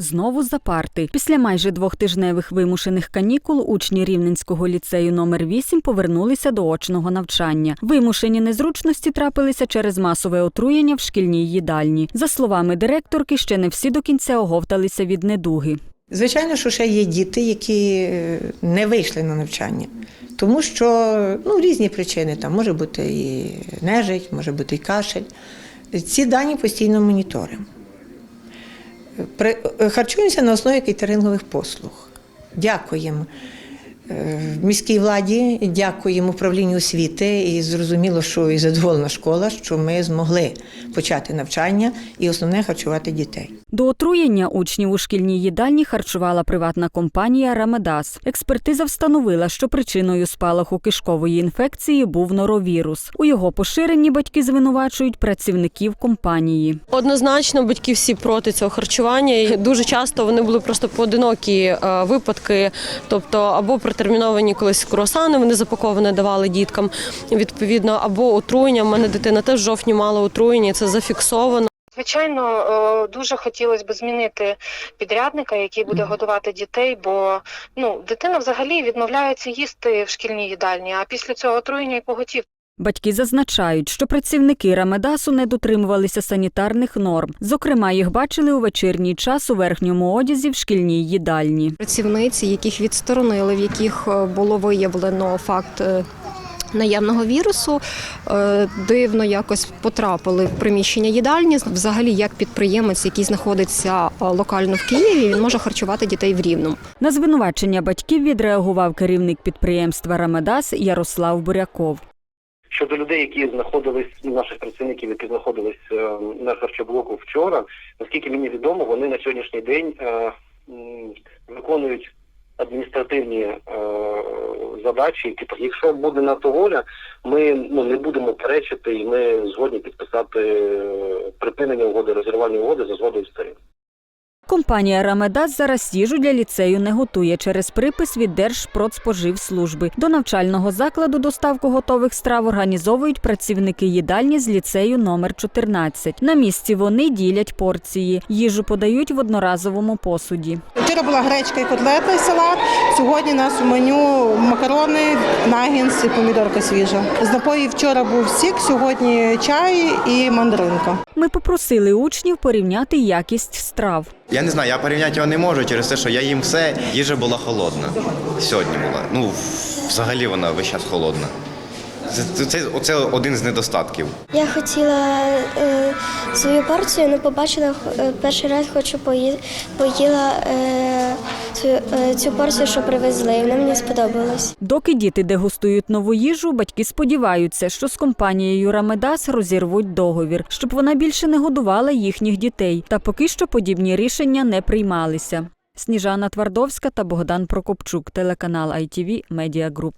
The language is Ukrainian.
Знову за парти. Після майже двохтижневих вимушених канікул учні Рівненського ліцею номер 8 повернулися до очного навчання. Вимушені незручності трапилися через масове отруєння в шкільній їдальні. За словами директорки, ще не всі до кінця оговталися від недуги. Звичайно, що ще є діти, які е, не вийшли на навчання, тому що ну, різні причини там може бути і нежить, може бути і кашель. Ці дані постійно моніторимо. Е, Харчуємося на основі кейтерингових послуг. Дякуємо міській владі, дякуємо управлінню освіти. І зрозуміло, що і задоволена школа, що ми змогли почати навчання і основне харчувати дітей. До отруєння учнів у шкільній їдальні харчувала приватна компанія Рамедас. Експертиза встановила, що причиною спалаху кишкової інфекції був норовірус. У його поширенні батьки звинувачують працівників компанії. Однозначно, батьки всі проти цього харчування. І дуже часто вони були просто поодинокі е, випадки, тобто або протерміновані колись круасани, вони запаковані давали діткам. Відповідно, або отруєння. У мене дитина теж в жовтні мала отруєння, це зафіксовано. Звичайно, е, дуже хотілося б змінити підрядника, який буде годувати дітей, бо ну дитина взагалі відмовляється їсти в шкільній їдальні, а після цього отруєння і поготів. Батьки зазначають, що працівники Рамедасу не дотримувалися санітарних норм. Зокрема, їх бачили у вечірній час у верхньому одязі в шкільній їдальні. працівниці, яких відсторонили, в яких е, було виявлено факт. е, Наявного вірусу е, дивно якось потрапили в приміщення їдальні. Взагалі, як підприємець, який знаходиться локально в Києві, він може харчувати дітей в рівному. На звинувачення батьків відреагував керівник підприємства Рамедас Ярослав Буряков. Щодо людей, які знаходились наших працівників, які знаходились е, на харчоблоку вчора, наскільки мені відомо, вони на сьогоднішній день е, виконують адміністративні е, задачі. Якщо буде на то воля, ми ну не будемо перечити, і ми згодні підписати припинення угоди, розірвання угоди за згодою сторін. Компанія Рамедас зараз їжу для ліцею не готує через припис від Держпродспоживслужби. До навчального закладу доставку готових страв організовують працівники їдальні з ліцею номер 14. На місці вони ділять порції. Їжу подають в одноразовому посуді. Вчора була гречка і котлета і салат. Сьогодні у нас у меню макарони, нагінс і помідорка свіжа. З напоїв вчора був сік, сьогодні чай і мандаринка. Ми попросили учнів порівняти якість страв. Я не знаю, я порівняти його не можу через те, що я їм все, їжа була холодна. Сьогодні була. Ну, взагалі вона весь час холодна. Це, це, це, один з недостатків. Я хотіла е, свою порцію, але побачила е, перший раз, хочу пої, поїла е, цю, е, цю порцію, що привезли. і Вона мені сподобалась. Доки діти дегустують нову їжу, батьки сподіваються, що з компанією Рамедас розірвуть договір, щоб вона більше не годувала їхніх дітей. Та поки що подібні рішення не приймалися. Сніжана Твардовська та Богдан Прокопчук, телеканал ITV Media Group.